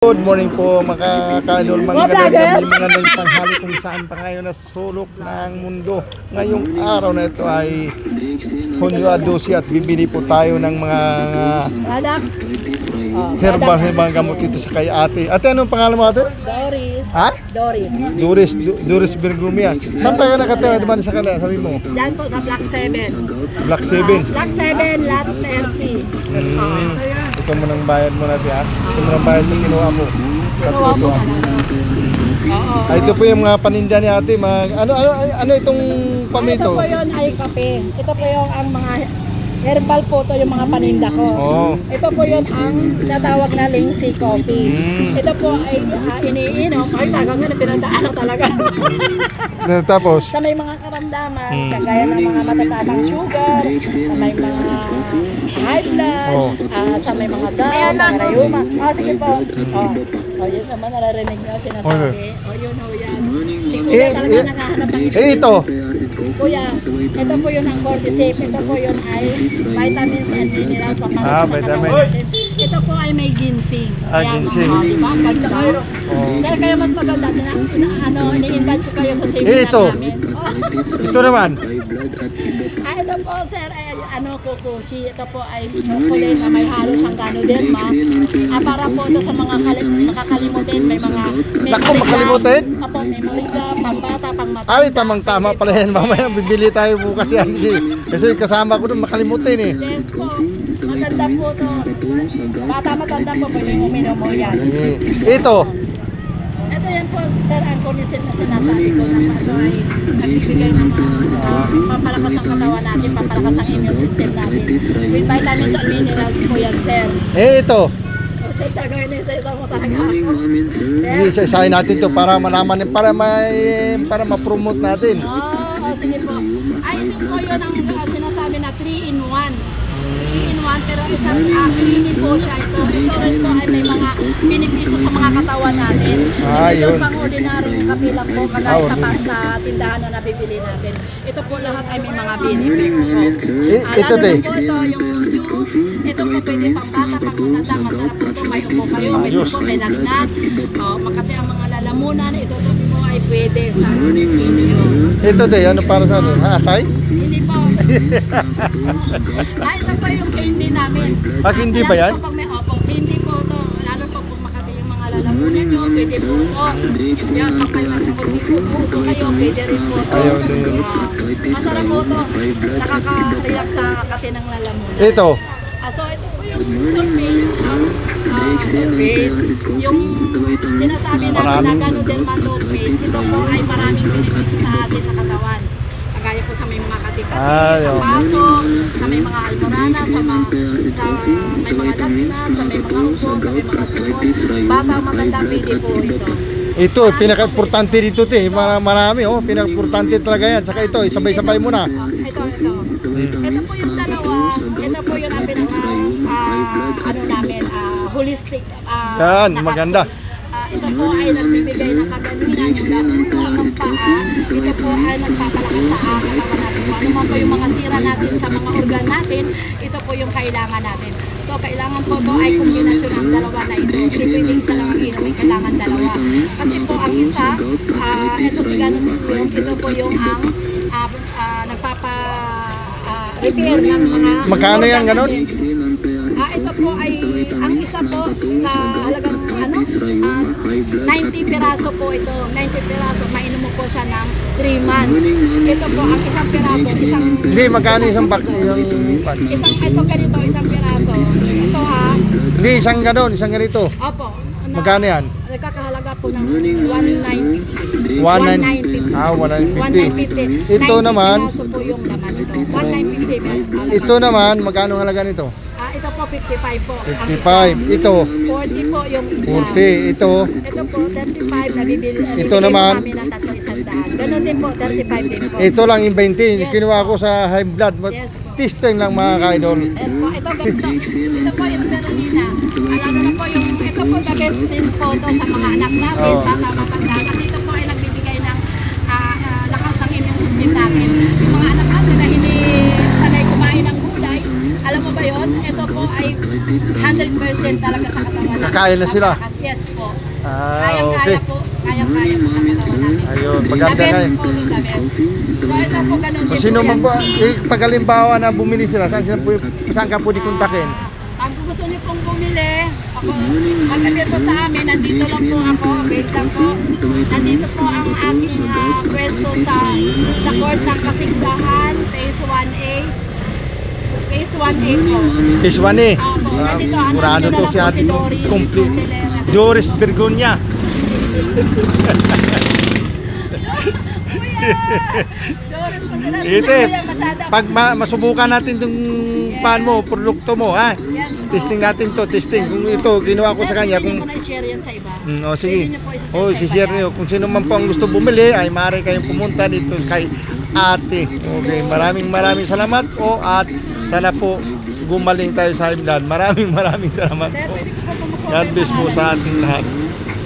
Good morning po mga ka-idol, mga Mga ng tanghali kung saan pa ngayon na sulok ng mundo. Ngayong araw na ito ay Hunyo 12 at bibili po tayo ng mga oh, herbal herbal gamot dito sa kay ate. Ate, anong pangalan mo ate? Doris. Ha? Doris. Doris, Doris Bergumia. Saan pa ka nakatira naman sa kanila? Sabi mo? Diyan po sa Block 7. Black 7. Block 7, lot 30. Hmm. Ito mo nang bayad mo natin ha. Ito mo nang bayad sa kinuha mo. Kinuha mo. Ah, ito po yung mga paninda ni ate. Mga, ano, ano, ano itong Ah, ito pamito? po yun ay kape. Ito po yung ang mga herbal po to yung mga paninda ko. Oo. Ito po yun ang natawag na Lindsay Coffee. Mm. Ito po ay ah, iniinom. Ay, tagang nga na pinandaan ko talaga. Na- Tapos, sa may mga karamdaman, Mm. kagaya ng mga matataas ang sugar, sa may mga high blood, Oh. ah, sa may mga down, mga rayuma. Ah, sige po. Oh. Oh, yun naman naririnig niyo sinasabi. Oh, yun ho yan. Eh, talaga eh, nakahanap ng eh ito. Kuya, ito po yun ang cordyceps, ito po yun ay vitamins and minerals Ah, papalabas Ito po ay may ginseng. Ah, Kaya, ginseng. Oh, diba? Ganda. Oh. Sir, kaya mas maganda, na, na, ano, ini-invite ko kayo sa seminar Eh, ito. namin. Oh. ito naman. Ah, ito po sir, ay, ano kukushi, ito po ay kulay na may halo siyang ganoderma. Ah, para po ito sa mga kalim nakakalimutin, may mga may Naku, makalimutin? Apo, may moringa, pambata, pangmatanda. Ay, tamang-tama pala yan. Mamaya bibili tayo bukas yan. Kasi kasama ko doon makalimutin eh. Yes po, maganda po to. Bata matanda po, pwede uminom mo yan. Sige. Ito. Ito yan po, sir, ang condition na sinasabi ko na ano ay nagbibigay ng uh, pampalakas ng katawan natin, pampalakas ng immune system natin. With vitamins and minerals po yan, sir. Eh, ito. Isa-isahin natin to para malaman, para may, para ma-promote natin. Oo, oh, sige po. Ay, hindi po yun ang in 1, pero isang uh, clinic po siya ito. Ito po ay may mga benepisyo sa mga katawan natin. Ah, Ito yun. pang ordinary kapilang po, Ah, kagaya sa, ordinary. sa tindahan na nabibili natin. Ito po lahat ay may mga benefits po. Eh, Ah, ito, te. po ito, yung juice. Ito po pwede pang bata, pang matanda. Masarap po ito. May upo kayo, may supo, may lagnat. Oh, makati ang mga lalamunan. Ito to po ay pwede sa inyo. Ito de, ano para sa ano? Ha, atay? Hindi po. ah, ito po yung candy namin. Ah, candy ba yan? Lalo po pag may opo, candy po to. Lalo po kung makati yung mga lalamunan nyo, pwede po to. Yan, pag kayo nasa upo kayo, pwede rin po to. Ayaw din. Masarap po to. Nakaka-relax sa kati ng lalamunan. Ito. Ah, so ito po yung toothpaste. Ah, toothpaste. Yung sinasabi na gano'n din man toothpaste, ito po ay maraming benepisyo sa atin sa katawan. Sa may mga katikati, Ay, sa paso, sa may mga almorana, sa, ma, sa may mga lagnat, sa may mga upo, sa may mga sipon. Bata matanda, pwede po ito. Ito, pinaka-importante dito te. Mar- Marami oh, pinaka-importante talaga yan. Saka ito, sabay-sabay mo na. Ah, ito, ito. Ito po yung dalawa. Ito po yung ang pinaka, ah, ano namin, ah, holistic. ah, Yan, maganda. Ah, ito po ay nagbibigay ng kagalingan mula ulo hanggang paa. Ito po ay nagpapalakas sa ah, katawan natin. Kung ano man po yung mga sira natin sa mga organ natin, ito po yung kailangan natin. So, kailangan po ito ay kombinasyon ng dalawa na ito. Pwedeng isa lang ang inumin, kailangan dalawa. Kasi po ang isa, ah, ito si Ganus yung, ito po yung ang ah, ah, nagpapa ah, repair ng mga Magkano yan, ganon? Ito po ay, ang isa po sa halagang ano, ah, 90 piraso po ito. 90 piraso, mainom mo po siya ng 3 months. Ito po, ang isang piraso, isang... Hindi, magkano isang bak yung Isang, ito ganito, isang piraso. Ito ha, Hindi, isang ganon, isang ganito. opo. na- Magkano yan? Nagkakahalaga po ng 190. 190. Ah, 150. 190. Ito 90 naman, laman ito. 190 may halaga. ito naman, magkano halaga nito? Ah, ito po 55 po. ang isa. 55. Ito, 40 po yung isa. 40. Ito, Ito po, 35 na bibili. Ito naman. Ganun din po, 35 din po. ito lang yung 20. Kinuha ko sa high blood. Yes po. Testing lang mga ka-idol. Yes po, ito ganito. Ito po is. Alam na po yung, ito po the best din po to sa mga anak natin, Oo. bata, matanda. Kasi ito po ay nagbibigay ng ah, ah, lakas system natin. Yung mga anak natin na hindi sanay kumain ng gulay, alam mo ba yon? Ito po ay 100% talaga sa katawan. Kakain na sila. Yes po. Ah, Kayang-kaya okay. po. Kayang-kaya po. Ayun, maganda nga yun. So ito po, ganun din sino man po, eh, pag halimbawa na bumili sila, saan, sila po, saan ka po di kontakin? Ah, Pag gusto niyo pong bumili, ako, magkakit po sa amin, nandito lang po ako, wait lang po. Nandito po ang aking ah, pwesto sa sa court ng Kasigdahan, phase 1A. Phase 1A po. One eh. Opo, nandito, Sigurado hanapin to si ating complete. Doris. Ite, Kuya, masyado. pag ma- masubukan natin itong pan mo, produkto mo, ha? Testing natin to, testing. Kung ito, ginawa ko sa kanya, kung... niyo po na-share yan sa iba. Mm, oh, sige. Oh, si share niyo. Kung sino man po ang gusto bumili, ay maaari kayong pumunta dito kay ate. Okay, maraming maraming salamat po at sana po gumaling tayo sa himlan. Maraming maraming salamat po God bless po sa ating lahat.